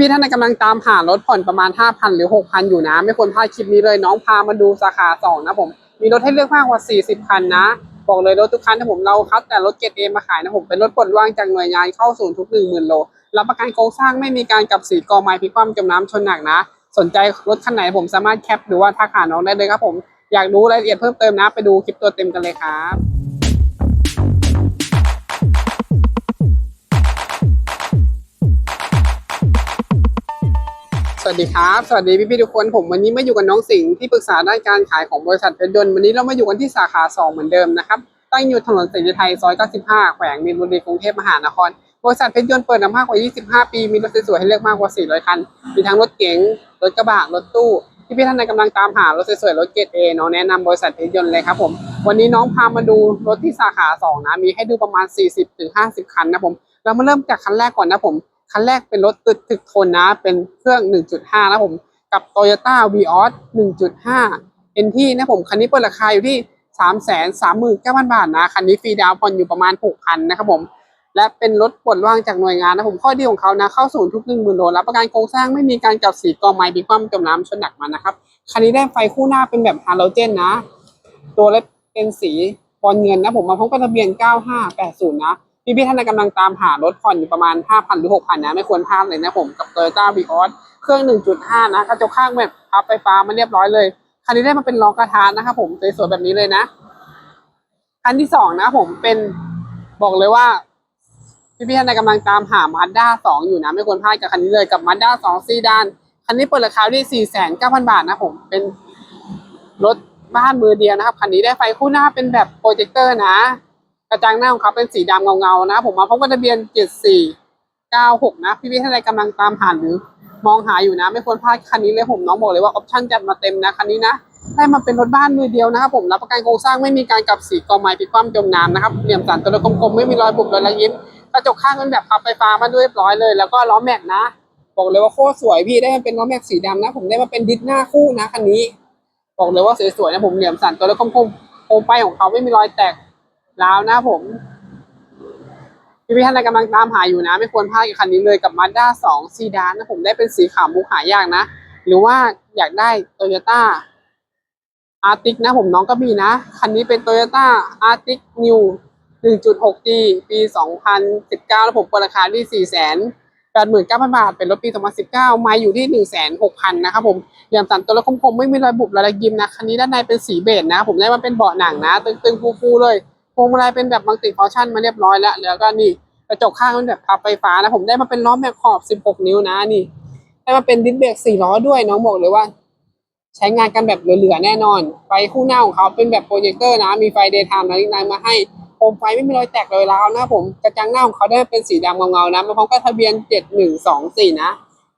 พี่ๆท่านกำลังตามหารถผ่อนประมาณ 5,000 หรือ 6,000 อยู่นะ ไม่ควรพลาดคลิปนี้เลยน้องพามาดูสาขาสองนะผม มีรถให้เลือกมากกว่า 40 คันนะ บอกเลยรถทุกคันที่ผมเราคัดแต่รถเกรดเอมาขายนะผมเป็นรถปลดว่างจากหน่วยงานเข้าศูนย์ทุก 10,000 โลรับประกันโครงสร้างไม่มีการกับสีกอไม้พิคว่ำจมน้ำชนหนักนะ สนใจรถคันไหนผมสามารถแคปหรือว่าทักหาน้องได้เลยครับผมอยากรู้รายละเอียดเพิ่มเติมนะ ไปดูคลิปตัวเต็มกันเลยครับ สวัสดีครับ สวัสดีพี่พี่ๆทุกคนผมวันนี้มาอยู่กับน้องสิงห์ที่ปรึกษาด้านการขายของบริษัทเพชรยนต์วันนี้เรามาอยู่กันที่สาขา 2 เหมือนเดิมนะครับตั้งอยู่ถนนเสรีไทยซอย 95 แขวงมีนบุรีกรุงเทพมหานครบริษัทเพชรยนต์เปิดมามากกว่า 25 ปี มีรถสวยๆให้เลือกมากกว่า 400 คัน มีทั้งรถเก๋งรถกระบะรถตู้ที่พี่ท่านใดกำลังตามหารถสวยๆรถเกรดเอน้องแนะนำบริษัทเพชรยนต์เลยครับผมวันนี้น้องพามาดูรถที่สาขา 2 นะมีให้ดูประมาณ 40-50 คันนะผมเรามาเริ่มจากคันแรกก่อนนะผม คันแรกเป็นรถตึกถึกทนนะ เป็นเครื่อง 1.5 นะผม กับ Toyota Vios 1.5 NT นะผม คันนี้เปิดราคาอยู่ที่ 3 3 9 0 0 0 บาทนะ คันนี้ฟรีดาวน์ผ่อนอยู่ประมาณ 6,000 นะครับผม และเป็นรถปลดว่างจากหน่วยงานนะผม ข้อดีของเขานะ เข้าศูนย์ทุก 1 0,000 โล รับประกันโครงสร้างไม่มีการกับสีกอไม้ปีความจมน้ำชนหนักมานะครับ คันนี้ได้ไฟคู่หน้าเป็นแบบฮาโลเจนนะ ตัวเล็กเป็นสีบอลเงินนะผม มาพร้อมกับทะเบียน 9580 นะ พี่พี่ท่านกำลังตามหารถผ่อนอยู่ประมาณ 5,000 หรือ 6,000 นะ ไม่ควรพลาดเลยนะผมกับ Toyota Vios เครื่อง 1.5 นะกระจกข้างแบบพับไฟฟ้ามาเรียบร้อยเลยคันนี้ได้มาเป็นล้อกระทานนะครับผมสวยๆแบบนี้เลยนะคันที่สองนะผมเป็นบอกเลยว่าพี่พี่ท่านกำลังตามหา Mazda 2อยู่นะ ไม่ควรพลาดกับคันนี้เลยกับ Mazda 2ซีดานคันนี้เปิดราคาที่ 49,000 บาทนะผมเป็นรถบ้านมือเดียวนะครับคันนี้ได้ไฟคู่หน้าเป็นแบบโปรเจคเตอร์นะ ระจังหน้าของเขาเป็นสีดำเงาๆนะ ผมมาพบกับทะเบียน 7496 นะ พี่พี่ๆท่านใดกำลังตามหาหรือ มองหาอยู่นะ ไม่ควรพลาดคันนี้เลยผมน้องบอกเลยว่าออปชั่นจัดมาเต็มนะคันนี้นะได้มาเป็นรถบ้านมือเดียวนะครับผมรับประกันโครงสร้างไม่มีการกลับสีกอไม้พลิกคว่ำจมน้ำนะครับเหลี่ยมสันตัวกลมๆไม่มีรอยบุบรอยระยิ้มกระจกข้างเป็นแบบพับไฟฟ้ามาด้วยเรียบร้อยเลย แล้วก็ล้อแม็กนะ บอกเลยว่าโคตรสวยพี่ได้มาเป็นล้อแม็กสีดำนะ ผมได้มาเป็นดิสหน้าคู่นะคันนี้ บอกเลยว่าสวยๆนะผมเหลี่ยมสันตัวกลมๆโคมไฟของเขาไม่มีรอยแตก ร้าวนะผมพี่พี่ท่านใดกำลังตามหาอยู่นะ ไม่ควรพลาดกับคันนี้เลยกับ Mazda 2ซีดานนะผมได้เป็นสีขาวมุกหายากนะ หรือว่าอยากได้ Toyota Arctic นะผมน้องก็มีนะ คันนี้เป็น Toyota Arctic New 1.6G ปี 2019แล้วผมเปิดราคาที่4 8 9 0 0 0 บาท เป็นรถปี 2019 ไมาอยู่ที่ 1,600,000นะครับผมเหลี่ยมสันตัวรถคมๆ ไม่มีรอยบุบรอยยิมนะ คันนี้ด้านในเป็นสีเบจนะ ผมได้มาเป็นเบาะหนังนะ ตึงๆฟูๆเลย พวงมาลัยเป็นแบบมัลติฟังก์ชันมาเรียบร้อยแล้วแล้วก็นี่กระจกข้างเป็นแบบพับไฟฟ้านะผมได้มาเป็นล้อแม็กขอบ 16 นิ้วนะนี่ ได้มาเป็นดิสเบรก4ล้อด้วยน้องบอกเลยว่า ใช้งานกันแบบเหลือๆแน่นอน ไฟคู่หน้าของเขาเป็นแบบโปรเจคเตอร์นะ มีไฟเดย์ไทม์และลิงไลน์มาให้โคมไฟไม่มีรอยแตกรอยร้าวนะผมกระจังหน้าของเขาได้เป็นสีดำเงาๆนะมาพร้อมกับทะเบียน 7124 นะ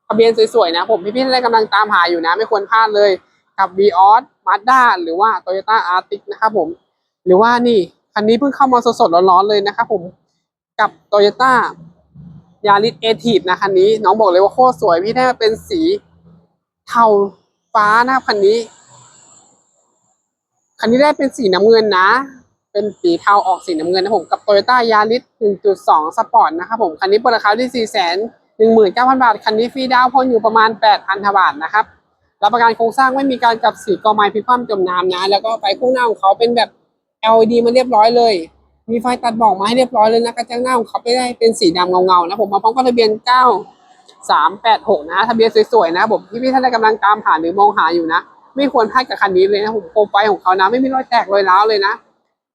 ทะเบียนสวยๆนะ ผมพี่ๆท่านกำลังตามหาอยู่นะ ไม่ควรพลาดเลยกับ v ีออสมาด้าหรือว่า Toyota Arctic นะครับผม หรือว่านี่ คันนี้เพิ่งเข้ามาสดๆร้อนๆเลยนะครับผมกับ Toyota Yaris a t i v นะคันนี้ น้องบอกเลยว่าโคตรสวยพี่ได้มาเป็นสีเทาฟ้านะคันนี้ คันนี้ได้เป็นสีน้ำเงินนะ เป็นสีเทาออกสีน้ำเงินนะผมกับ Toyota Yaris 1.2 Sport นะครับผมคันนี้เปิดราคาที่ 4 1 9 0 0 0 บาท คันนี้ฟรีดาวน์ผ่อนอยู่ประมาณ 8,000 บาทนะครับรับประกันโครงสร้างไม่มีการกลับสีกอไม้พิคว่ำจมน้ำนะ แล้วก็ไฟคู่หน้าของเขาเป็นแบบ LED มาเรียบร้อยเลย มีไฟตัดบอกมาให้เรียบร้อยเลยนะกระจังหน้าของเขาไม่ได้เป็นสีดำเงาๆนะผมมาพร้อมกับทะเบียน 9 386 นะทะเบียนสวยๆนะผมพี่ๆท่านใดกำลังตามหาหรือมองหาอยู่นะไม่ควรพลาดกับคันนี้เลยนะผมโคมไฟของเขานะไม่มีรอยแตกรอยร้าวเลยนะ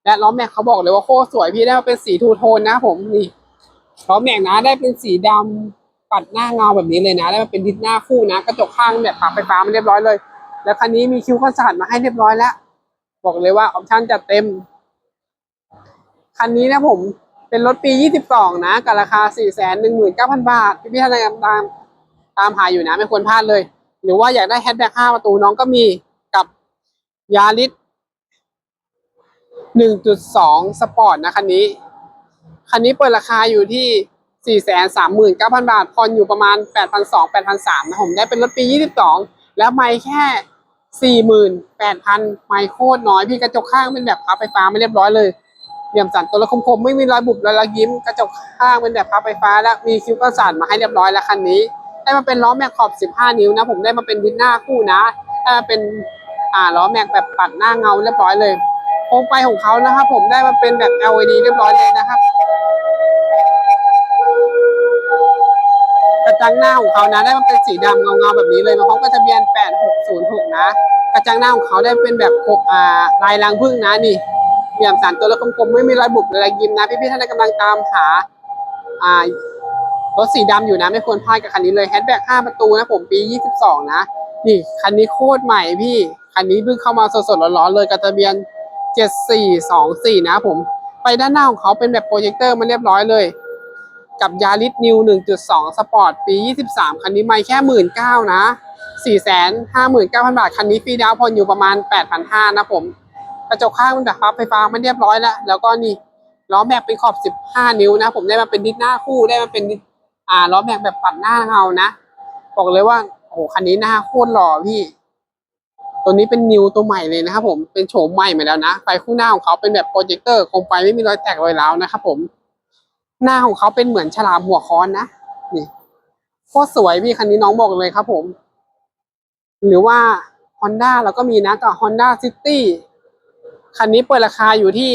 และล้อแม็กเขาบอกเลยว่าโคตรสวยพี่ได้มาเป็นสีทูโทนนะ ผมนี่ล้อแม็กนะได้เป็นสีดำปัดหน้าเงาแบบนี้เลยนะได้มาเป็นดิสหน้าคู่นะ กระจกข้างแบบปรับไฟฟ้ามันเรียบร้อยเลย แล้วคันนี้มีคิ้วกันสาดมาให้เรียบร้อยแล้ว บอกเลยว่าออปชั่นจัดเต็ม คันนี้นะผมเป็นรถปี 22 นะ กับราคา 419,000 บาท พี่พี่ๆท่านใดตามตามหาอยู่นะ ไม่ควรพลาดเลย หรือว่าอยากได้แฮชแบ็ก5ประตูน้องก็มีกับยาริส1.2 สปอร์ตนะคันนี้ คันนี้เปิดราคาอยู่ที่ 439,000 บาทผ่อนอยู่ประมาณ 8,200 8,300นะผมได้เป็นรถปี 22 แล้วไม่แค่ 48,000 ไมโครน้อยพี่กระจกข้างเป็นแบบพับไฟฟ้าไม่เรียบร้อยเลยเหลี่ยมสันตัวละคมๆไม่มีรอยบุบรอยระยิ้มกระจกข้างเป็นแบบพับไฟฟ้า และมีคิ้วกันสานมาให้เรียบร้อยแล้วคันนี้ ได้มาเป็นล้อแม็กขอบ 15 นิ้วนะ ผมได้มาเป็นดินหน้าคู่นะได้มาเป็นอ่าล้อแม็กแบบปัดหน้าเงาเรียบร้อยเลยโครงไฟของเขานะครับผมได้มาเป็นแบบ LED เรียบร้อยเลยนะครับ จังหน้าของเขานะ ได้มาเป็นสีดำเงาๆแบบนี้เลยมาพร้อมกับทะเบียน 8606 นะ กระจังหน้าของเขาได้เป็นแบบโคอ่าลายรังผึ้งนะนี่เหลี่ยมสันตัวแล้วกลมๆไม่มีรอยบุบหรือรยยิ้มนะพี่ๆท่านใดกำลังตามหาอ่ารถสีดำอยู่นะไม่ควรพลาดกับคันนี้เลยแฮชแบ็ก5ประตูนะผมปี 22 นะ นี่คันนี้โคตรใหม่พี่ คันนี้เพิ่งเข้ามาสดๆร้อนๆเลยกับทะเบียน 7424 นะผม ไปด้านหน้าของเขาเป็นแบบโปรเจคเตอร์มาเรียบร้อยเลย กับยาริสนิว 1.2 สปอร์ต ปี 23 คันนี้ไม่แค่ 19,000นะ 459,000 บาท คันนี้ฟรีดาวน์ผ่อนอยู่ประมาณ 8,500 นะผม กระจกข้างมันแบบพับไฟฟ้ามันเรียบร้อยแล้ว แล้วก็นี่ล้อแม็กเป็นขอบ 15 นิ้วนะ ผมได้มาเป็นดิสหน้าคู่ได้มาเป็นอ่าล้อแม็กแบบปัดหน้าเงานะ บอกเลยว่าโอ้โหคันนี้หน้าโคตรหล่อพี่ ตัวนี้เป็นนิวตัวใหม่เลยนะครับผมเป็นโฉมใหม่มาแล้วนะไฟคู่หน้าของเขาเป็นแบบโปรเจคเตอร์คมไฟไม่มีรอยแตกรอยร้าวนะครับผม หน้าของเขาเป็นเหมือนฉลามหัวค้อนนะนี่โคตรสวยพี่คันนี้น้องบอกเลยครับผม หรือว่า Honda เราก็มีนะกับ Honda City คันนี้เปิดราคาอยู่ที่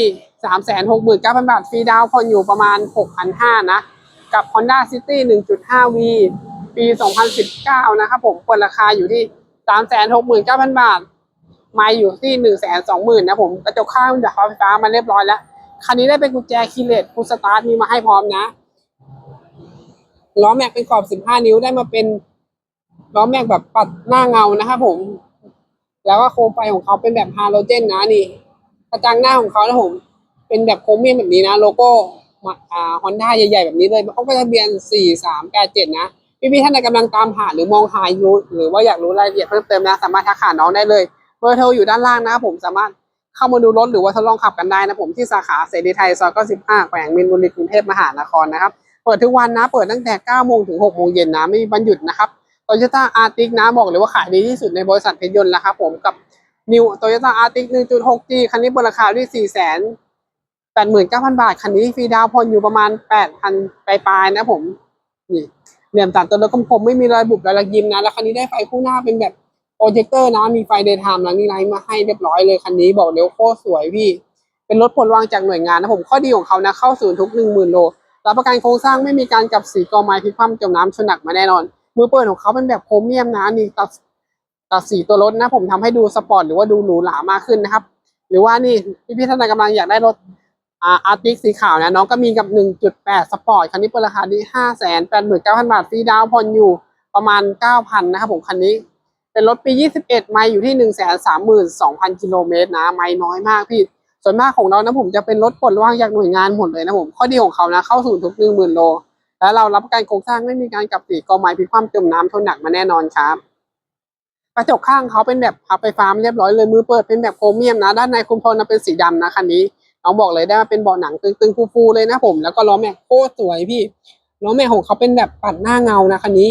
369,000บาทฟรีดาวน์ผ่อนอยู่ประมาณ6,500นะ กับ Honda City 1.5V ปี 2019 นะครับผมเปิดราคาอยู่ที่369,000บาท ไม่อยู่ที่120,000นะผมกระจกข้างจากไฟฟ้ามาเรียบร้อยแล้ว คันนี้ได้เป็นกุญแจคีเลสคูสตาร์ทมีมาให้พร้อมนะล้อแม็กเป็นขอบ 15 นิ้วได้มาเป็นล้อแม็กแบบปัดหน้าเงานะครับผม แล้วก็โคมไฟของเขาเป็นแบบฮาโลเจนนะนี่กระจังหน้าของเขานะผม เป็นแบบโครเมียมแบบนี้นะ โลโก้มาอ่าฮอนด้าใหญ่ๆ แบบนี้เลยเขาก็ทะเบียน 4387 นะ พี่ๆท่านใดกำลังตามหาหรือมองหาอยู่หรือว่าอยากรู้รายละเอียดเพิ่มเติมนะ สามารถทักหาน้องได้เลยเบอร์โทรอยู่ด้านล่างนะครับผมสามารถ เข้ามาดูรถหรือว่าทดลองขับกันได้นะผมที่สาขาเสรีไทยซอย95แขวงมินบุรีกรุงเทพมหานครนะครับเปิดทุกวันนะ เปิดตั้งแต่9โมงถึง6โมงเย็นนะไม่มีวันหยุดนะครับโตโยต้าอาร์ติกนะบอกเลยว่าขายดีที่สุดในบริษัทเพชรยนต์แล้วครับผมกับนิวโตโยต้าอาร์ติก 1.6G คันนี้บนราคาที่4แสน89,000 บาท คันนี้ฟรีดาวน์ผ่อนอยู่ประมาณ 8,000ปลายๆนะผม นี่เหลี่ยมตัดตัวรถคมๆไม่มีรอยบุบรอยระยิมนะ แล้วคันนี้ได้ไฟคู่หน้าเป็นแบบ โปรเจคเตอร์นะมีไฟเดย์ไทม์ล้วนี่ไลท์มาให้เรียบร้อยเลยคันนี้บอกเร็วโคตรสวยพี่เป็นรถผลวางจากหน่วยงานนะผมข้อดีของเขานะเข้าศูนย์ทุก10,000โลรับประกันโครงสร้างไม่มีการกับสีกอไม้พลิกคว่ำจมน้ำชนหนักมาแน่นอน มือเปิดของเขาเป็นแบบโครเมียมนะนี่ตัดตัดสีตัวรถนะ ผมทำให้ดูสปอร์ตหรือว่าดูหรูหรามากขึ้นนะครับ หรือว่านี่พี่พี่ๆท่านกำลังอยากได้รถอาอาร์ติกสีขาวนะน้องก็มีกับ 1.8 สปอร์ตคันนี้เปิดราคาที่589,000 บาทฟรีดาวน์ผ่อนอยู่ประมาณ 9,000นะครับผมคันนี้ เป็นรถปี 21 ไมล์อยู่ที่ 132,000 กิโลเมตรนะ ไมล์น้อยมากพี่ ส่วนมากของเรานะผมจะเป็นรถปลดว่างจากหน่วยงานหมดเลยนะผม ข้อดีของเขานะเข้าสู่ทุก10,000โล แล้วเรารับประกันโครงสร้างไม่มีการกลับสีกอไม้พิคว่ำจมน้ำทนหนักมาแน่นอนครับกระจกข้างเขาเป็นแบบพับไฟฟ้าเรียบร้อยเลยมือเปิดเป็นแบบโครเมียมนะ ด้านในคุมโทนนะเป็นสีดำนะคันนี้น้องบอกเลยได้มาเป็นเบาะหนังตึงๆฟูๆเลยนะผม แล้วก็ล้อแม็กโคตรสวยพี่ล้อแม็กของเขาเป็นแบบปัดหน้าเงานะคันนี้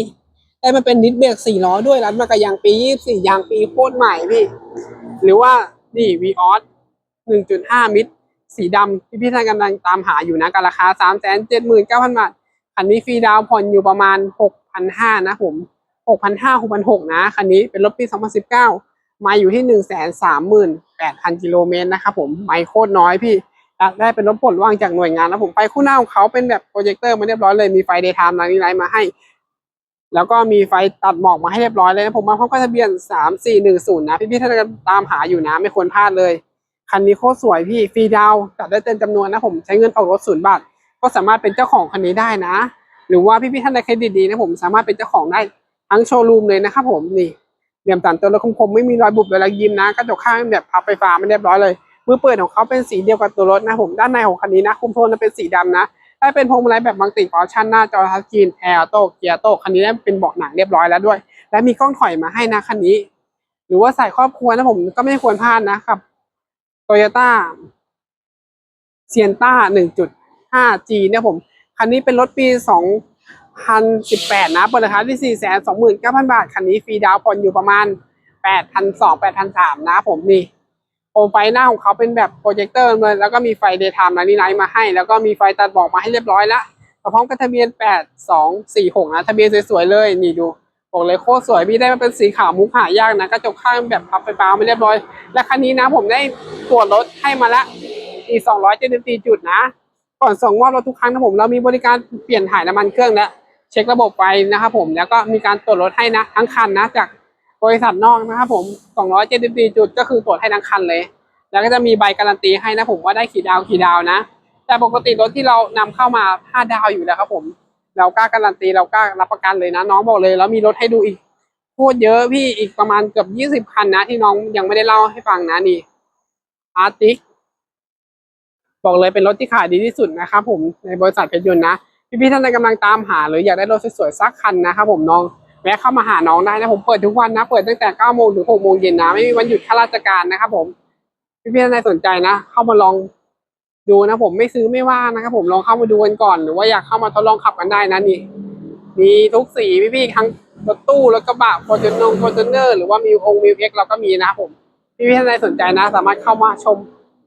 ได้มาเป็นดิสเบรกสี่ล้อด้วยรัดมากับยางปี24ยางปีโคตรใหม่พี่ หรือว่านี่วีออส1.5มิตร สีดำที่พี่ท่านกำลังตามหาอยู่นะกับราคา379,000บาทคันนี้ฟรีดาวผ่อนอยู่ประมาณ6,500นห้านะผม6,500 6,600นหกนะคันนี้เป็นรถปี2019มาอยู่ที่138,000กิโลเมตรนะครับผมไมล์โคตรน้อยพี่ได้เป็นรถปลดว่างจากหน่วยงานนะผมไฟคู่หน้าของเขาเป็นแบบโปรเจคเตอร์มาเรียบร้อยเลยมีไฟเดย์ไทม์ลางนี้ไลท์มาให้ แล้วก็มีไฟตัดหมอกมาให้เรียบร้อยเลยนะผมมาพร้อมกับทะเบียน 3410 นะ พี่ๆท่านกำตามหาอยู่นะไม่ควรพลาดเลย คันนี้โคตรสวยพี่ฟรีดาวจัดได้เต็มจำนวนนะผมใช้เงินออกรถศูนย์บาทก็สามารถเป็นเจ้าของคันนี้ได้นะ หรือว่าพี่ๆท่านใดเครดิตดีนะผมสามารถเป็นเจ้าของได้ทั้งโชว์รูมเลยนะครับผมนี่เหลี่ยมตันตัวรถคมๆไม่มีรอยบุบรอยระยิ้มนะกระจกข้างแบบพับไฟฟ้ามันเรียบร้อยเลยมือเปิดของเขาเป็นสีเดียวกับตัวรถนะผมด้านในของคันนี้นะคุมโทนจะเป็นสีดำนะ ได้เป็นพวงมาลัยแบบมัลติฟังก์ชันหน้าจอทัชสกรีนแอร์โต้เกียร์โต้คันนี้ได้เป็นเบาะหนังเรียบร้อยแล้วด้วย และมีกล้องถอยมาให้นะคันนี้ หรือว่าใส่ครอบครัวนะผมก็ไม่ควรพลาดนะครับโตโยต้าเซียนต้า 1.5G เนี่ยผม คันนี้เป็นรถปี 2018 นะเปิดราคาที่ 429,000 บาท คันนี้ฟรีดาวน์ผ่อนอยู่ประมาณ 8,200 8,300 นะผมนี่ มไฟหน้าของเขาเป็นแบบโปรเจคเตอร์เลยแล้วก็มีไฟเดย์ไทม์แลนี่ไลท์มาให้ แล้วก็มีไฟตัดบอกมาให้เรียบร้อยล้วพร้อมกับทะเบียนแปดสองสี่หกนะทะเบียนสวยๆเลยนี่ดูบอกเลยโคตรสวยพี่ได้มาเป็นสีขาวมุกหายากนะกระจกข้างแบบพับไฟฟ้าไม่เรียบร้อย และคันนี้นะผมได้ตรวจรถให้มาละอีสองร้อยเจ็ดสิบสี่จุดนะ ก่อนส่งมอบรถทุกครั้งนะผมเรามีบริการเปลี่ยนถ่ายน้ำมันเครื่องและเช็คระบบไฟนะครับผมแล้วก็มีการตรวจรถให้นะทั้งคันนะจาก บริษัทนอกนะครับผม274จุดก็คือตรวจให้ทั้งคันเลย แล้วก็จะมีใบการันตีให้นะผมว่าได้กี่ดาวกี่ดาวนะ แต่ปกติรถที่เรานำเข้ามา5ดาวอยู่แล้วครับผมเรากล้าการันตีเรากล้ารับประกันเลยนะ น้องบอกเลยแล้วมีรถให้ดูอีกโคตรเยอะพี่อีกประมาณเกือบ20คันนะ ที่น้องยังไม่ได้เล่าให้ฟังนะนี่อาร์ติกบอกเลยเป็นรถที่ขายดีที่สุดนะครับผมในบริษัทเพชรยนต์นะ พี่ๆท่านใดกำลังตามหา หรืออยากได้รถสวยๆสักคันนะครับผมน้อง แวะเข้ามาหาน้องได้นะผมเปิดทุกวันนะ เปิดตั้งแต่9โมงถึง6โมงเย็นนะ ไม่มีวันหยุดข้าราชการนะครับผมพี่ๆท่านใดสนใจนะ เข้ามาลองดูนะผมไม่ซื้อไม่ว่านะครับผมลองเข้ามาดูกันก่อนหรือว่าอยากเข้ามาทดลองขับกันได้นะนี่มีทุกสีพี่ๆทั้งรถตู้รถกระบะฟอร์จูเนอร์ฟอร์จูเนอร์หรือว่ามีองค์มิวเอ็กเราก็มีนะครับผมพี่ๆท่านใดสนใจนะ สามารถเข้ามาชม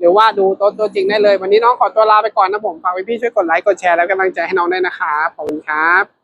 หรือว่าดูตัวตัวจริงได้เลย วันนี้น้องขอตัวลาไปก่อนนะผมฝากพี่ๆช่วยกดไลค์กดแชร์แล้วกำลังใจให้น้องด้วยนะครับขอบคุณครับ